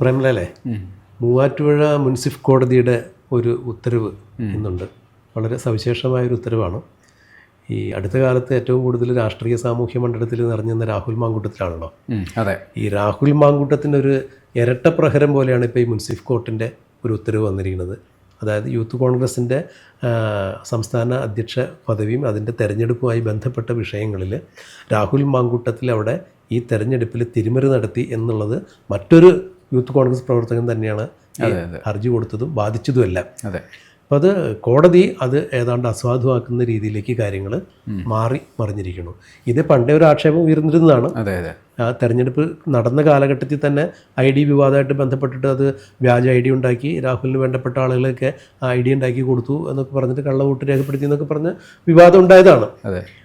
പ്രേമലല്ലേ മൂവാറ്റുപുഴ മുൻസിഫ് കോടതിയുടെ ഒരു ഉത്തരവ് ഇന്നുണ്ട്. വളരെ സവിശേഷമായൊരു ഉത്തരവാണ്. ഈ അടുത്ത കാലത്ത് ഏറ്റവും കൂടുതൽ രാഷ്ട്രീയ സാമൂഹ്യ മണ്ഡലത്തിൽ നിറഞ്ഞുന്ന രാഹുൽ മാങ്കൂട്ടത്തിലാണല്ലോ. അതെ. ഈ രാഹുൽ മാങ്കൂട്ടത്തിന്റെ ഒരു ഇരട്ട പ്രഹരം പോലെയാണ് ഇപ്പോൾ ഈ മുൻസിഫ് കോർട്ടിന്റെ ഒരു ഉത്തരവ് വന്നിരിക്കുന്നത്. അതായത് യൂത്ത് കോൺഗ്രസിന്റെ സംസ്ഥാന അധ്യക്ഷ പദവിയും അതിന്റെ തെരഞ്ഞെടുപ്പുമായി ബന്ധപ്പെട്ട വിഷയങ്ങളിൽ രാഹുൽ മാങ്കൂട്ടത്തിൽ അവിടെ ഈ തെരഞ്ഞെടുപ്പിൽ തിരിമറി നടത്തി എന്നുള്ളത് മറ്റൊരു യൂത്ത് കോൺഗ്രസ് പ്രവർത്തകൻ തന്നെയാണ് ഹർജി കൊടുത്തതും ബാധിച്ചതുമെല്ലാം. അതെ. അപ്പോൾ അത് കോടതി അത് ഏതാണ്ട് അസ്വാധുവാക്കുന്ന രീതിയിലേക്ക് കാര്യങ്ങൾ മാറി മറിഞ്ഞിരിക്കുന്നു. ഇത് പണ്ടേ ഒരു ആക്ഷേപം ഉയർന്നിരുന്നതാണ്. അതെ അതെ. ആ തെരഞ്ഞെടുപ്പ് നടന്ന കാലഘട്ടത്തിൽ തന്നെ ഐ ഡി വിവാദമായിട്ട് ബന്ധപ്പെട്ടിട്ട് അത് വ്യാജ ഐ ഡി ഉണ്ടാക്കി രാഹുലിന് വേണ്ടപ്പെട്ട ആളുകളൊക്കെ ഐ ഡി ഉണ്ടാക്കി കൊടുത്തു എന്നൊക്കെ പറഞ്ഞിട്ട് കള്ളവോട്ട് രേഖപ്പെടുത്തി എന്നൊക്കെ പറഞ്ഞ് വിവാദം ഉണ്ടായതാണ്.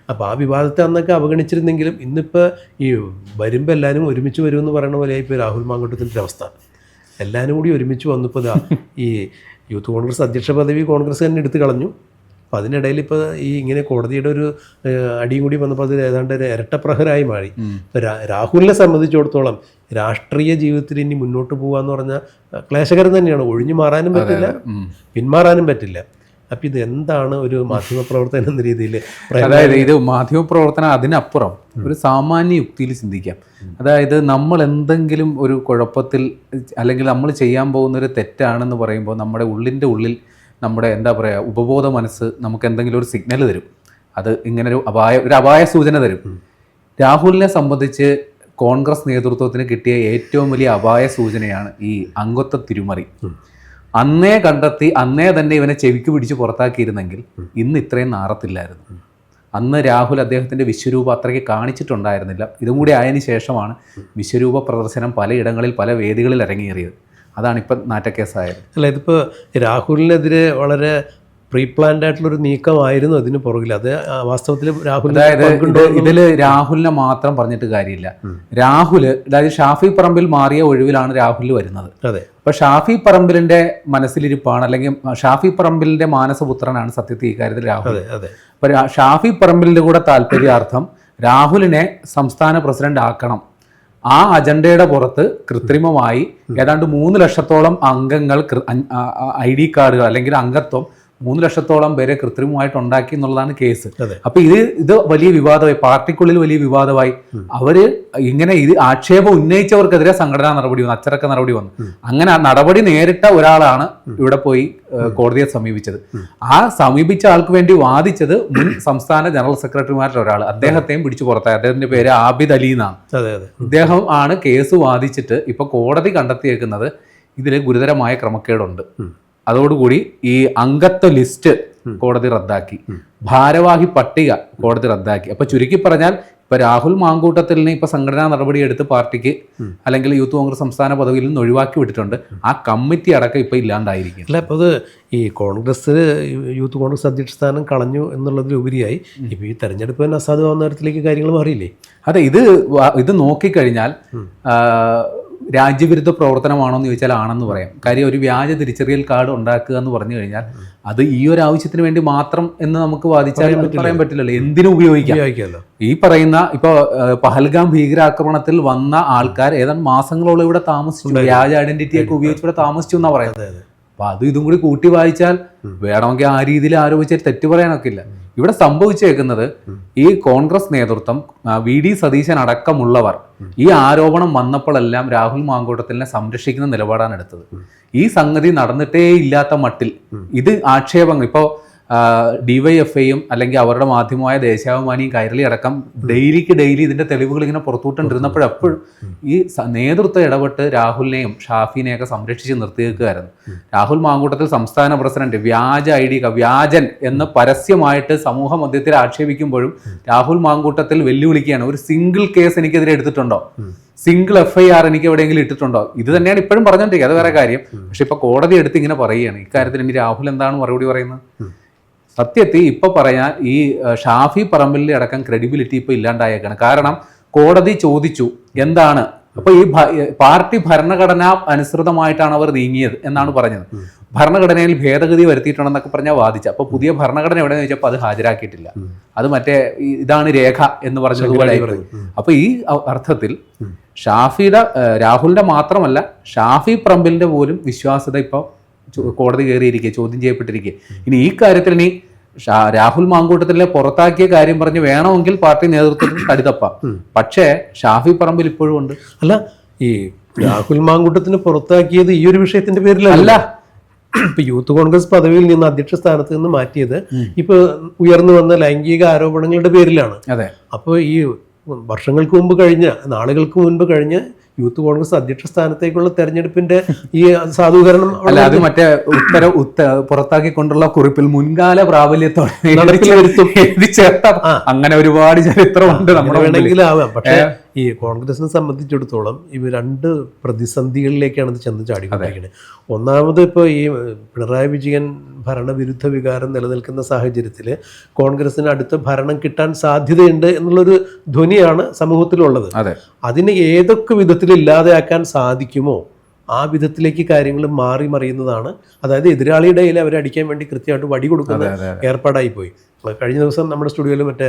അപ്പോൾ ആ വിവാദത്തെ അന്നൊക്കെ അവഗണിച്ചിരുന്നെങ്കിലും ഇന്നിപ്പോൾ ഈ വരുമ്പോൾ എല്ലാവരും ഒരുമിച്ച് വരുമെന്ന് പറയുന്ന പോലെ ഇപ്പോൾ രാഹുൽ മാങ്കോട്ടത്തിന്റെ അവസ്ഥ എല്ലാവരും കൂടി ഒരുമിച്ച് വന്നപ്പോൾ ഇതാ ഈ യൂത്ത് കോൺഗ്രസ് അധ്യക്ഷ പദവി കോൺഗ്രസ് തന്നെ എടുത്തു കളഞ്ഞു. അപ്പോൾ അതിനിടയിൽ ഇപ്പോൾ ഈ ഇങ്ങനെ കോടതിയുടെ ഒരു അടിയും കൂടി വന്നപ്പോൾ അത് ഏതാണ്ട് ഒരു ഇരട്ടപ്രഹരായി മാറി. ഇപ്പോൾ രാഹുലിനെ സംബന്ധിച്ചിടത്തോളം രാഷ്ട്രീയ ജീവിതത്തിൽ ഇനി മുന്നോട്ട് പോകുക എന്ന് പറഞ്ഞാൽ ക്ലേശകരം തന്നെയാണ്. ഒഴിഞ്ഞു മാറാനും പറ്റില്ല. പിന്മാറാനും പറ്റില്ല. അപ്പം ഇത് എന്താണ് ഒരു മാധ്യമപ്രവർത്തനം എന്ന രീതിയിൽ അതായത് ഇത് മാധ്യമപ്രവർത്തനം അതിനപ്പുറം ഒരു സാമാന്യ യുക്തിയിൽ ചിന്തിക്കാം. അതായത് നമ്മൾ എന്തെങ്കിലും ഒരു കുഴപ്പത്തിൽ അല്ലെങ്കിൽ നമ്മൾ ചെയ്യാൻ പോകുന്ന ഒരു തെറ്റാണെന്ന് പറയുമ്പോൾ നമ്മുടെ ഉള്ളിന്റെ ഉള്ളിൽ നമ്മുടെ എന്താ പറയുക ഉപബോധ മനസ്സ് നമുക്ക് എന്തെങ്കിലും ഒരു സിഗ്നൽ തരും. അത് ഇങ്ങനെ ഒരു അപായ ഒരു അപായ സൂചന തരും. രാഹുലിനെ സംബന്ധിച്ച് കോൺഗ്രസ് നേതൃത്വത്തിന് കിട്ടിയ ഏറ്റവും വലിയ അപായ സൂചനയാണ് ഈ അംഗത്വ തിരുമറി. അന്നേ കണ്ടെത്തി അന്നേ തന്നെ ഇവനെ ചെവിക്ക് പിടിച്ച് പുറത്താക്കിയിരുന്നെങ്കിൽ ഇന്ന് ഇത്രയും നാറത്തില്ലായിരുന്നു. അന്ന് രാഹുൽ അദ്ദേഹത്തിന്റെ വിശ്വരൂപ അത്രയ്ക്ക് കാണിച്ചിട്ടുണ്ടായിരുന്നില്ല. ഇതും കൂടി ആയതിനു ശേഷമാണ് വിശ്വരൂപ പ്രദർശനം പലയിടങ്ങളിൽ പല വേദികളിൽ ഇറങ്ങിയേറിയത് അതാണ് ഇപ്പം നാറ്റക്കേസായത്. അല്ല ഇതിപ്പോൾ രാഹുലിനെതിരെ വളരെ പ്രീ പ്ലാൻഡ് ആയിട്ടുള്ള ഒരു നീക്കമായിരുന്നു അതിന് പുറകിൽ. അത് വാസ്തവത്തിൽ രാഹുൽ ഇതിൽ ഇതിൽ രാഹുലിനെ മാത്രം പറഞ്ഞിട്ട് കാര്യമില്ല. രാഹുൽ അതായത് ഷാഫി പറമ്പിൽ മാറിയ ഒഴിവിലാണ് രാഹുൽ വരുന്നത്. അതെ. അപ്പൊ ഷാഫി പറമ്പിലിന്റെ മനസ്സിലിരിപ്പാണ് അല്ലെങ്കിൽ ഷാഫി പറമ്പിലിന്റെ മാനസപുത്രനാണ് സത്യത്തിൽ ഈ കാര്യത്തിൽ രാഹുൽ. അപ്പൊ ഷാഫി പറമ്പിലിന്റെ കൂടെ താല്പര്യാർത്ഥം രാഹുലിനെ സംസ്ഥാന പ്രസിഡന്റ് ആക്കണം. ആ അജണ്ടയുടെ പുറത്ത് കൃത്രിമമായി ഏതാണ്ട് മൂന്ന് ലക്ഷത്തോളം അംഗങ്ങൾ ഐ ഡി കാർഡുകൾ അല്ലെങ്കിൽ അംഗത്വം മൂന്ന് ലക്ഷത്തോളം പേരെ കൃത്രിമമായിട്ട് ഉണ്ടാക്കി എന്നുള്ളതാണ് കേസ്. അപ്പൊ ഇത് ഇത് വലിയ വിവാദമായി പാർട്ടിക്കുള്ളിൽ വലിയ വിവാദമായി. അവർ ഇങ്ങനെ ഇത് ആക്ഷേപം ഉന്നയിച്ചവർക്കെതിരെ സംഘടനാ നടപടി വന്നു അച്ചടക്ക നടപടി വന്നു. അങ്ങനെ ആ നടപടി നേരിട്ട ഒരാളാണ് ഇവിടെ പോയി കോടതിയെ സമീപിച്ചത്. ആ സമീപിച്ച ആൾക്ക് വേണ്ടി വാദിച്ചത് മുൻ സംസ്ഥാന ജനറൽ സെക്രട്ടറിമാരിൽ ഒരാൾ അദ്ദേഹത്തെയും പിടിച്ചു പുറത്തായി. അദ്ദേഹത്തിന്റെ പേര് ആബിദ് അലി എന്നാണ്. അദ്ദേഹം ആണ് കേസ് വാദിച്ചിട്ട് ഇപ്പൊ കോടതി കണ്ടെത്തിയേക്കുന്നത് ഇതിൽ ഗുരുതരമായ ക്രമക്കേടുണ്ട്. അതോടുകൂടി ഈ അംഗത്വ ലിസ്റ്റ് കോടതി റദ്ദാക്കി. ഭാരവാഹി പട്ടിക കോടതി റദ്ദാക്കി. അപ്പൊ ചുരുക്കി പറഞ്ഞാൽ ഇപ്പൊ രാഹുൽ മാങ്കൂട്ടത്തിലിനെ ഇപ്പൊ സംഘടനാ നടപടി എടുത്ത് പാർട്ടിക്ക് അല്ലെങ്കിൽ യൂത്ത് കോൺഗ്രസ് സംസ്ഥാന പദവിയിൽ നിന്ന് ഒഴിവാക്കി വിട്ടിട്ടുണ്ട്. ആ കമ്മിറ്റി അടക്കം ഇപ്പൊ ഇല്ലാണ്ടായിരിക്കും. അല്ല അപ്പോൾ അത് ഈ കോൺഗ്രസ് യൂത്ത് കോൺഗ്രസ് അധ്യക്ഷ സ്ഥാനം കളഞ്ഞു എന്നുള്ളതിലുപരിയായി ഇപ്പൊ ഈ തെരഞ്ഞെടുപ്പ് തന്നെ അസാധുവാകുന്ന തരത്തിലേക്ക് കാര്യങ്ങൾ മാറിയില്ലേ? അതെ ഇത് ഇത് നോക്കിക്കഴിഞ്ഞാൽ രാജ്യവിരുദ്ധ പ്രവർത്തനമാണോ എന്ന് ചോദിച്ചാൽ ആണെന്ന് പറയാം. കാര്യം ഒരു വ്യാജ തിരിച്ചറിയൽ കാർഡ് ഉണ്ടാക്കുക എന്ന് പറഞ്ഞു കഴിഞ്ഞാൽ അത് ഈ ഒരു ആവശ്യത്തിന് വേണ്ടി മാത്രം എന്ന് നമുക്ക് വാദിച്ചാൽ പറയാൻ പറ്റില്ലല്ലോ. എന്തിനും ഉപയോഗിക്കാം? ഈ പറയുന്ന ഇപ്പോൾ പഹൽഗാം ഭീകരാക്രമണത്തിൽ വന്ന ആൾക്കാർ ഏതാണ്ട് മാസങ്ങളോളം ഇവിടെ താമസിച്ചു. വ്യാജ ഐഡന്റിറ്റി ഒക്കെ ഉപയോഗിച്ച് ഇവിടെ താമസിച്ചു എന്നാ പറയുന്നത്. അതെ അതെ. അപ്പൊ അത് ഇതും കൂടി കൂട്ടി വായിച്ചാൽ വേണമെങ്കിൽ ആ രീതിയിൽ ആരോപിച്ചാൽ തെറ്റ് പറയാനൊക്കെ ഇല്ല ഇവിടെ സംഭവിച്ചേക്കുന്നത് ഈ കോൺഗ്രസ് നേതൃത്വം വി ഡി സതീശൻ അടക്കമുള്ളവർ ഈ ആരോപണം വന്നപ്പോഴെല്ലാം രാഹുൽ മാങ്കൂട്ടത്തിനെ സംരക്ഷിക്കുന്ന നിലപാടാണ് എടുത്തത്. ഈ സംഗതി നടന്നിട്ടേ ഇല്ലാത്ത മട്ടിൽ ഇത് ആക്ഷേപങ്ങൾ. ഇപ്പോൾ ഡിവൈഎഫ്ഐയും അല്ലെങ്കിൽ അവരുടെ മാധ്യമമായ ദേശാഭിമാനിയും കൈരളി അടക്കം ഡെയിലിക്ക് ഡെയിലി ഇതിന്റെ തെളിവുകൾ ഇങ്ങനെ പുറത്തുവിട്ടുകൊണ്ടിരുന്നപ്പോൾ എപ്പോഴും ഈ നേതൃത്വം ഇടപെട്ട് രാഹുലിനെയും ഷാഫിനെയൊക്കെ സംരക്ഷിച്ച് നിർത്തിയേക്കുകയായിരുന്നു രാഹുൽ മാങ്കൂട്ടത്തിൽ സംസ്ഥാന പ്രസിഡന്റ് വ്യാജ ഐ ഡി വ്യാജൻ എന്ന് പരസ്യമായിട്ട് സമൂഹ മധ്യത്തിൽ ആക്ഷേപിക്കുമ്പോഴും രാഹുൽ മാങ്കൂട്ടത്തിൽ വെല്ലുവിളിക്കുകയാണ്. ഒരു സിംഗിൾ കേസ് എനിക്കെതിരെ എടുത്തിട്ടുണ്ടോ? സിംഗിൾ എഫ് ഐ ആർ എനിക്ക് എവിടെയെങ്കിലും ഇട്ടിട്ടുണ്ടോ? ഇത് തന്നെയാണ് ഇപ്പോഴും പറഞ്ഞോണ്ടിരിക്കുക അത് വേറെ കാര്യം. പക്ഷെ ഇപ്പൊ കോടതി എടുത്ത് ഇങ്ങനെ പറയുകയാണ്. ഇക്കാര്യത്തിൽ ഇനി രാഹുൽ എന്താണ് മറുപടി പറയുന്നത്? സത്യത്തിൽ ഇപ്പൊ പറയാൻ ഈ ഷാഫി പറമ്പലിന്റെ അടക്കം ക്രെഡിബിലിറ്റി ഇപ്പൊ ഇല്ലാണ്ടായേക്കാണ്. കാരണം കോടതി ചോദിച്ചു എന്താണ്? അപ്പൊ ഈ പാർട്ടി ഭരണഘടന അനുസൃതമായിട്ടാണ് അവർ നീങ്ങിയത് എന്നാണ് പറഞ്ഞത്. ഭരണഘടനയിൽ ഭേദഗതി വരുത്തിയിട്ടുണ്ടെന്നൊക്കെ പറഞ്ഞാൽ വാദിച്ച അപ്പൊ പുതിയ ഭരണഘടന എവിടെയെന്ന് ചോദിച്ചപ്പോൾ അത് ഹാജരാക്കിയിട്ടില്ല. അത് മറ്റേ ഇതാണ് രേഖ എന്ന് പറഞ്ഞതുപോലെ അപ്പോൾ അപ്പൊ ഈ അർത്ഥത്തിൽ ഷാഫിയുടെ രാഹുലിന്റെ മാത്രമല്ല ഷാഫി പ്രമ്പിലിന്റെ പോലും വിശ്വാസ്യത ഇപ്പോൾ കോടതി കയറിയിരിക്കുക ചോദ്യം ചെയ്യപ്പെട്ടിരിക്കുക ഇനി ഈ കാര്യത്തിൽ ഇനി രാഹുൽ മാങ്കൂട്ടത്തിലെ പുറത്താക്കിയ കാര്യം പറഞ്ഞ് വേണമെങ്കിൽ പാർട്ടി നേതൃത്വത്തിൽ കടുതപ്പാം പക്ഷേ ഷാഫി പറമ്പിൽ ഇപ്പോഴും ഉണ്ട്. അല്ല ഈ രാഹുൽ മാങ്കൂട്ടത്തിന് പുറത്താക്കിയത് ഈ ഒരു വിഷയത്തിന്റെ പേരിലല്ല. അല്ല. ഇപ്പൊ യൂത്ത് കോൺഗ്രസ് പദവിയിൽ നിന്ന് അധ്യക്ഷ സ്ഥാനത്ത് നിന്ന് മാറ്റിയത് ഇപ്പൊ ഉയർന്നു വന്ന ലൈംഗിക ആരോപണങ്ങളുടെ പേരിലാണ്. അതെ. അപ്പോൾ ഈ വർഷങ്ങൾക്ക് മുമ്പ് കഴിഞ്ഞ നാളുകൾക്ക് മുൻപ് കഴിഞ്ഞ യൂത്ത് കോൺഗ്രസ് അധ്യക്ഷ സ്ഥാനത്തേക്കുള്ള തെരഞ്ഞെടുപ്പിന്റെ ഈ സാധൂകരണം അല്ല അത് മറ്റേ ഉത്തര ഉത്ത പുറത്താക്കിക്കൊണ്ടുള്ള കുറിപ്പിൽ മുൻകാല പ്രാബല്യത്തോടെ ചേർത്ത അങ്ങനെ ഒരുപാട് ചരിത്രമുണ്ട് നമ്മുടെ മുമ്പിൽ. വേണമെങ്കിലും ആവാം. പക്ഷേ ഈ കോൺഗ്രസിനെ സംബന്ധിച്ചിടത്തോളം ഇവ രണ്ട് പ്രതിസന്ധികളിലേക്കാണ് ഇത് ചെന്ന് ചാടിക്കൊണ്ടിരിക്കുന്നത്. ഒന്നാമത് ഇപ്പോൾ ഈ പിണറായി വിജയൻ ഭരണവിരുദ്ധ വികാരം നിലനിൽക്കുന്ന സാഹചര്യത്തിൽ കോൺഗ്രസിന് അടുത്ത ഭരണം കിട്ടാൻ സാധ്യതയുണ്ട് എന്നുള്ളൊരു ധ്വനിയാണ് സമൂഹത്തിലുള്ളത്. അതിന് ഏതൊക്കെ വിധത്തിൽ ഇല്ലാതെയാക്കാൻ സാധിക്കുമോ ആ വിധത്തിലേക്ക് കാര്യങ്ങൾ മാറി മറിയുന്നതാണ്. അതായത് എതിരാളിയുടെ ഇടയിൽ അവരെ അടിക്കാൻ വേണ്ടി കൃത്യമായിട്ട് വടി കൊടുക്കുന്ന ഏർപ്പാടായി പോയി കഴിഞ്ഞ ദിവസം നമ്മുടെ സ്റ്റുഡിയോയിൽ മറ്റേ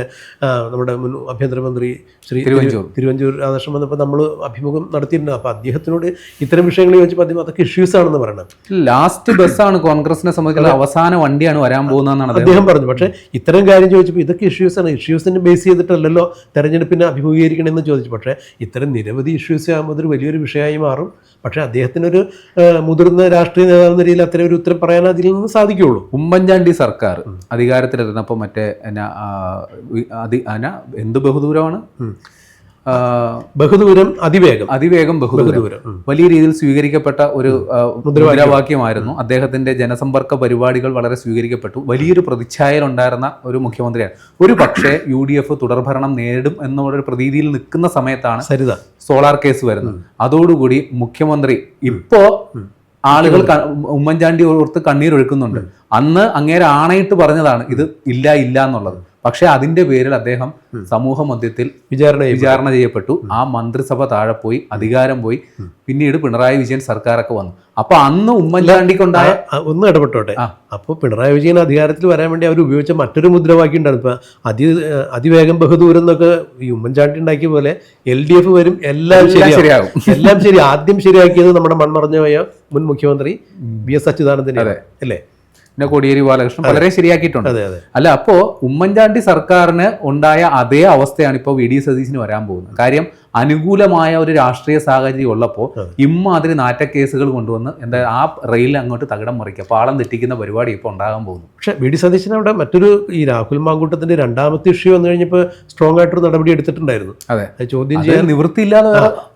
നമ്മുടെ മുൻ ആഭ്യന്തരമന്ത്രി ശ്രീ തിരുവഞ്ചൂർ. തിരുവഞ്ചൂർ രാധാകൃഷ്ണൻ വന്നപ്പോൾ നമ്മൾ അഭിമുഖം നടത്തിയിട്ടുണ്ട് അപ്പോൾ അദ്ദേഹത്തിനോട് ഇത്തരം വിഷയങ്ങൾ ചോദിച്ചപ്പോൾ അദ്ദേഹം അതൊക്കെ ഇഷ്യൂസ് ആണെന്ന് പറയണം. ലാസ്റ്റ് ബസ്സാണ് കോൺഗ്രസിനെ സംബന്ധിച്ചുള്ള അവസാന വണ്ടിയാണ് വരാൻ പോകുന്നതെന്നാണ് അദ്ദേഹം പറഞ്ഞു. പക്ഷേ ഇത്തരം കാര്യം ചോദിച്ചപ്പോൾ ഇതൊക്കെ ഇഷ്യൂസ് ആണ്. ഇഷ്യൂസിനെ ബേസ് ചെയ്തിട്ടല്ലല്ലോ തെരഞ്ഞെടുപ്പിനെ അഭിമുഖീകരിക്കണമെന്ന് ചോദിച്ചു. പക്ഷേ ഇത്തരം നിരവധി ഇഷ്യൂസ് ആകുമ്പോൾ അതൊരു വലിയൊരു വിഷയമായി മാറും. പക്ഷേ അദ്ദേഹത്തിനൊരു മുതിർന്ന രാഷ്ട്രീയ നേതാവെന്ന രീതിയിൽ അത്തരം ഒരു ഉത്തരം പറയാൻ അതിൽ നിന്ന് സാധിക്കുകയുള്ളൂ ഉമ്മൻചാണ്ടി സർക്കാർ അധികാരത്തിലിരുന്നപ്പോൾ മറ്റേ എന്നാ അതി എന്നാ എന്ത് ബഹുദൂരമാണ്? ബഹുദൂരം അതിവേഗം. അതിവേഗം ബഹുദൂരം. വലിയ രീതിയിൽ സ്വീകരിക്കപ്പെട്ട ഒരു മുദ്രാവാക്യമായിരുന്നു. അദ്ദേഹത്തിന്റെ ജനസമ്പർക്ക പരിപാടികൾ വളരെ സ്വീകരിക്കപ്പെട്ടു. വലിയൊരു പ്രതിച്ഛായയിലുണ്ടായിരുന്ന ഒരു മുഖ്യമന്ത്രിയാണ്. ഒരു പക്ഷേ യു ഡി എഫ് തുടർഭരണം നേരിടും എന്നുള്ളൊരു പ്രതീതിയിൽ നിൽക്കുന്ന സമയത്താണ് സരിത. സോളാർ കേസ് വരുന്നത്. അതോടുകൂടി മുഖ്യമന്ത്രി ഇപ്പോ ആളുകൾ ഉമ്മൻചാണ്ടി ഓർത്ത് കണ്ണീരൊഴുക്കുന്നുണ്ട്. അന്ന് അങ്ങേരെ ആണയിട്ട് പറഞ്ഞതാണ് ഇത് ഇല്ല ഇല്ല എന്നുള്ളത്. പക്ഷെ അതിന്റെ പേരിൽ അദ്ദേഹം സമൂഹ മധ്യത്തിൽ വിചാരണ വിചാരണ ചെയ്യപ്പെട്ടു. ആ മന്ത്രിസഭ താഴെ പോയി അധികാരം പോയി. പിന്നീട് പിണറായി വിജയൻ സർക്കാരൊക്കെ വന്നു. അപ്പൊ അന്ന് ഉമ്മൻചാണ്ടിക്കുണ്ടായ കൊണ്ടായ ഒന്ന് ഇടപെട്ടോട്ടെ. അപ്പൊ അപ്പോൾ പിണറായി വിജയൻ അധികാരത്തിൽ വരാൻ വേണ്ടി അവർ ഉപയോഗിച്ച മറ്റൊരു മുദ്രാവാക്യം ഉണ്ടായിരുന്നു. ഇപ്പൊ അതി അതിവേഗം ബഹുദൂരം എന്നൊക്കെ ഈ ഉമ്മൻചാണ്ടി ഉണ്ടാക്കിയ പോലെ എൽ ഡി എഫ് വരും എല്ലാം ശരിയാകും. എല്ലാം ശരി ആദ്യം ശരിയാക്കിയത് നമ്മുടെ മൺമറഞ്ഞ പോയ മുൻ മുഖ്യമന്ത്രി ബി എസ് അച്യുതാനന്ദൻ അല്ലേ? പിന്നെ കോടിയേരി ബാലകൃഷ്ണൻ വളരെ ശരിയാക്കിയിട്ടുണ്ട്. അല്ല അപ്പോ ഉമ്മൻചാണ്ടി സർക്കാരിന് ഉണ്ടായ അതേ അവസ്ഥയാണ് ഇപ്പോൾ വി ഡി സതീശിന് വരാൻ പോകുന്നത്. കാര്യം അനുകൂലമായ ഒരു രാഷ്ട്രീയ സാഹചര്യം ഉള്ളപ്പോൾ ഇമ്മാതിരി നാറ്റക്കേസുകൾ കൊണ്ടുവന്ന് എന്താ ആ റെയിൽ അങ്ങോട്ട് തകിടം മറിക്കുക പാളം തെറ്റിക്കുന്ന പരിപാടി ഇപ്പോൾ ഉണ്ടാകാൻ പോകുന്നു. പക്ഷേ വി ഡി സതീശൻ അവിടെ മറ്റൊരു ഈ രാഹുൽ മാങ്കൂട്ടത്തിന്റെ രണ്ടാമത്തെ ഇഷ്യൂ വന്നു കഴിഞ്ഞപ്പോൾ സ്ട്രോങ് ആയിട്ടൊരു നടപടി എടുത്തിട്ടുണ്ടായിരുന്നു. അതെ. അത് ചോദ്യം ചെയ്യാൻ നിവൃത്തിയില്ലാതെ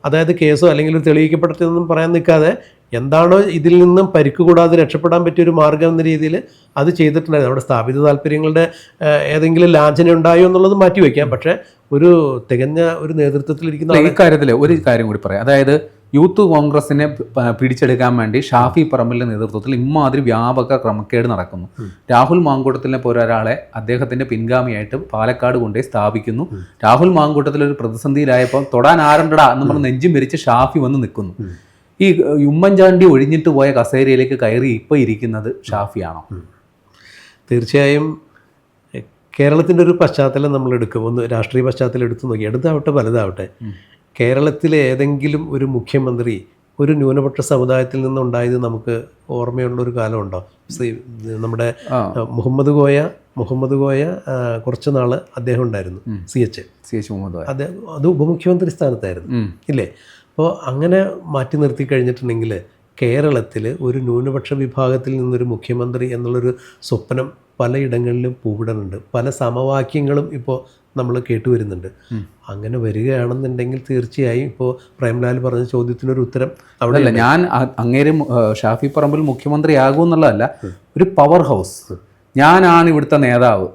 അതായത് കേസോ അല്ലെങ്കിൽ ഒരു പറയാൻ നിൽക്കാതെ എന്താണോ ഇതിൽ നിന്നും പരിക്ക് കൂടാതെ രക്ഷപ്പെടാൻ പറ്റിയ ഒരു മാർഗം എന്ന രീതിയിൽ അത് ചെയ്തിട്ടുണ്ടായിരുന്നു. നമ്മുടെ സ്ഥാപിത താല്പര്യങ്ങളുടെ ഏതെങ്കിലും ലാഞ്ചന ഉണ്ടായോ എന്നുള്ളത് മാറ്റി വയ്ക്കാം. പക്ഷേ ഒരു തികഞ്ഞ ഒരു നേതൃത്വത്തിലിരിക്കുന്ന ഈ കാര്യത്തിൽ ഒരു കാര്യം കൂടി പറയാം. അതായത് യൂത്ത് കോൺഗ്രസിനെ പിടിച്ചെടുക്കാൻ വേണ്ടി ഷാഫി പറമ്പലിന്റെ നേതൃത്വത്തിൽ ഇമ്മാതിരി വ്യാപക ക്രമക്കേട് നടക്കുന്നു. രാഹുൽ മാങ്കൂട്ടത്തിനെ പോലെ ഒരാളെ അദ്ദേഹത്തിന്റെ പിൻഗാമിയായിട്ട് പാലക്കാട് കൊണ്ടുപോയി സ്ഥാപിക്കുന്നു. രാഹുൽ മാങ്കൂട്ടത്തിൽ ഒരു പ്രതിസന്ധിയിലായപ്പോൾ തൊടാൻ ആരണ്ടടാ എന്ന് പറഞ്ഞ് നെഞ്ചും വിരിച്ച് ഷാഫി വന്ന് നിൽക്കുന്നു. ഈ ഉമ്മൻചാണ്ടി ഒഴിഞ്ഞിട്ട് പോയ കസേരയിലേക്ക് കയറി ഇപ്പൊ ഇരിക്കുന്നത് ഷാഫിയാണോ? തീർച്ചയായും കേരളത്തിന്റെ ഒരു പശ്ചാത്തലം നമ്മൾ എടുക്കും. ഒന്ന് രാഷ്ട്രീയ പശ്ചാത്തലം എടുത്തു നോക്കി. എടുത്താവട്ടെ വലുതാവട്ടെ. കേരളത്തിലെ ഏതെങ്കിലും ഒരു മുഖ്യമന്ത്രി ഒരു ന്യൂനപക്ഷ സമുദായത്തിൽ നിന്നുണ്ടായത് നമുക്ക് ഓർമ്മയുള്ള ഒരു കാലമുണ്ടോ? ശ്രീ നമ്മുടെ മുഹമ്മദ് കോയ മുഹമ്മദ് കോയ കുറച്ച് നാൾ അദ്ദേഹം ഉണ്ടായിരുന്നു C H. C H Muhammad Koya. അദ്ദേഹം അത് ഉപമുഖ്യമന്ത്രി സ്ഥാനത്തായിരുന്നു. ഇല്ലേ? അപ്പോൾ അങ്ങനെ മാറ്റി നിർത്തി കഴിഞ്ഞിട്ടുണ്ടെങ്കിൽ കേരളത്തിൽ ഒരു ന്യൂനപക്ഷ വിഭാഗത്തിൽ നിന്നൊരു മുഖ്യമന്ത്രി എന്നുള്ളൊരു സ്വപ്നം പലയിടങ്ങളിലും പൂവിടുന്നുണ്ട് പല സമവാക്യങ്ങളും ഇപ്പോൾ നമ്മൾ കേട്ടുവരുന്നുണ്ട് അങ്ങനെ വരികയാണെന്നുണ്ടെങ്കിൽ തീർച്ചയായും ഇപ്പോൾ പ്രേംലാൽ പറഞ്ഞ ചോദ്യത്തിനൊരു ഉത്തരം അവിടെ അല്ല ഞാൻ അങ്ങേര് ഷാഫി പറമ്പിൽ മുഖ്യമന്ത്രിയാകും എന്നുള്ളതല്ല ഒരു പവർ ഹൗസ് ഞാനാണ് ഇവിടുത്തെ നേതാവ്.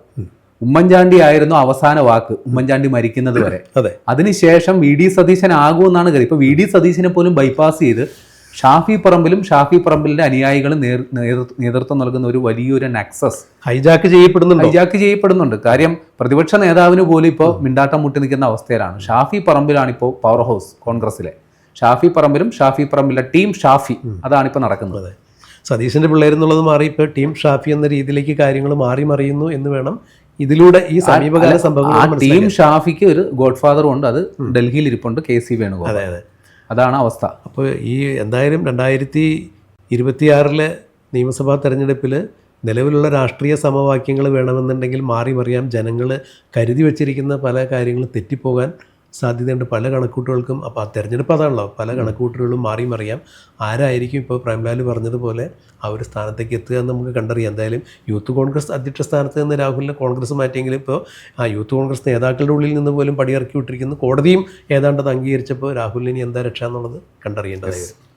ഉമ്മൻചാണ്ടി ആയിരുന്നു അവസാന വാക്ക് ഉമ്മൻചാണ്ടി മരിക്കുന്നത് വരെ. അതെ. അതിനുശേഷം വി ഡി സതീശൻ ആകുമെന്നാണ് കരുതി. ഇപ്പൊ വി ഡി സതീശനെ പോലും ബൈപ്പാസ് ചെയ്ത് ഷാഫി പറമ്പിലും ഷാഫി പറമ്പിലിന്റെ അനുയായികളും നേതൃത്വം നൽകുന്ന ഒരു വലിയൊരു നക്സസ് ഹൈജാക്ക് ചെയ്യപ്പെടുന്നുണ്ട്? ഹൈജാക്ക് ചെയ്യപ്പെടുന്നുണ്ട്. കാര്യം പ്രതിപക്ഷ നേതാവിന് പോലും ഇപ്പോൾ മിണ്ടാട്ടം മുട്ടി നിൽക്കുന്ന അവസ്ഥയിലാണ്. ഷാഫി പറമ്പിലാണ് ഇപ്പോൾ പവർ ഹൗസ് കോൺഗ്രസിലെ ഷാഫി പറമ്പിലും ഷാഫി പറമ്പിലെ ടീം ഷാഫി. അതാണ് ഇപ്പോൾ നടക്കുന്നത്. അതെ. സതീശന്റെ പിള്ളേരെന്നുള്ളത് മാറി ഇപ്പോൾ ടീം ഷാഫി എന്ന രീതിയിലേക്ക് കാര്യങ്ങൾ മാറി മറിയുന്നു എന്ന് വേണം ഇതിലൂടെ ഈ സമീപകാല സംഭവങ്ങൾ ടീം ഷാഫിക്ക് ഒരു ഗോഡ് ഫാദറും ഉണ്ട്. അത് ഡൽഹിയിൽ ഇരിപ്പുണ്ട് കെ സി വേണുഗോപാൽ. അതെ അതെ. അതാണ് അവസ്ഥ. അപ്പോൾ ഈ എന്തായാലും രണ്ടായിരത്തി ഇരുപത്തിയാറിലെ നിയമസഭാ തെരഞ്ഞെടുപ്പിൽ നിലവിലുള്ള രാഷ്ട്രീയ സമവാക്യങ്ങൾ വേണമെന്നുണ്ടെങ്കിൽ മാറി മറിയാം. ജനങ്ങൾ കരുതി വച്ചിരിക്കുന്ന പല കാര്യങ്ങളും തെറ്റിപ്പോകാൻ സാധ്യതയുണ്ട്. പല കണക്കൂട്ടുകൾക്കും അപ്പോൾ ആ തെരഞ്ഞെടുപ്പ് അതാണല്ലോ. പല കണക്കൂട്ടുകളും മാറി മറിയാം ആരായിരിക്കും ഇപ്പോൾ പ്രേംലാൽ പറഞ്ഞതുപോലെ ആ ഒരു സ്ഥാനത്തേക്ക് എത്തുക എന്ന് നമുക്ക് കണ്ടറിയാം. എന്തായാലും യൂത്ത് കോൺഗ്രസ് അധ്യക്ഷ സ്ഥാനത്ത് നിന്ന് രാഹുലിനെ കോൺഗ്രസ് മാറ്റിയെങ്കിലും ഇപ്പോൾ ആ യൂത്ത് കോൺഗ്രസ് നേതാക്കളുടെ ഉള്ളിൽ നിന്ന് പോലും പടിയിറക്കി വിട്ടിരിക്കുന്നു കോടതിയും ഏതാണ്ട് അത് അംഗീകരിച്ചപ്പോൾ രാഹുലിന് എന്താ രക്ഷ എന്നുള്ളത് കണ്ടറിയേണ്ടതായിരുന്നു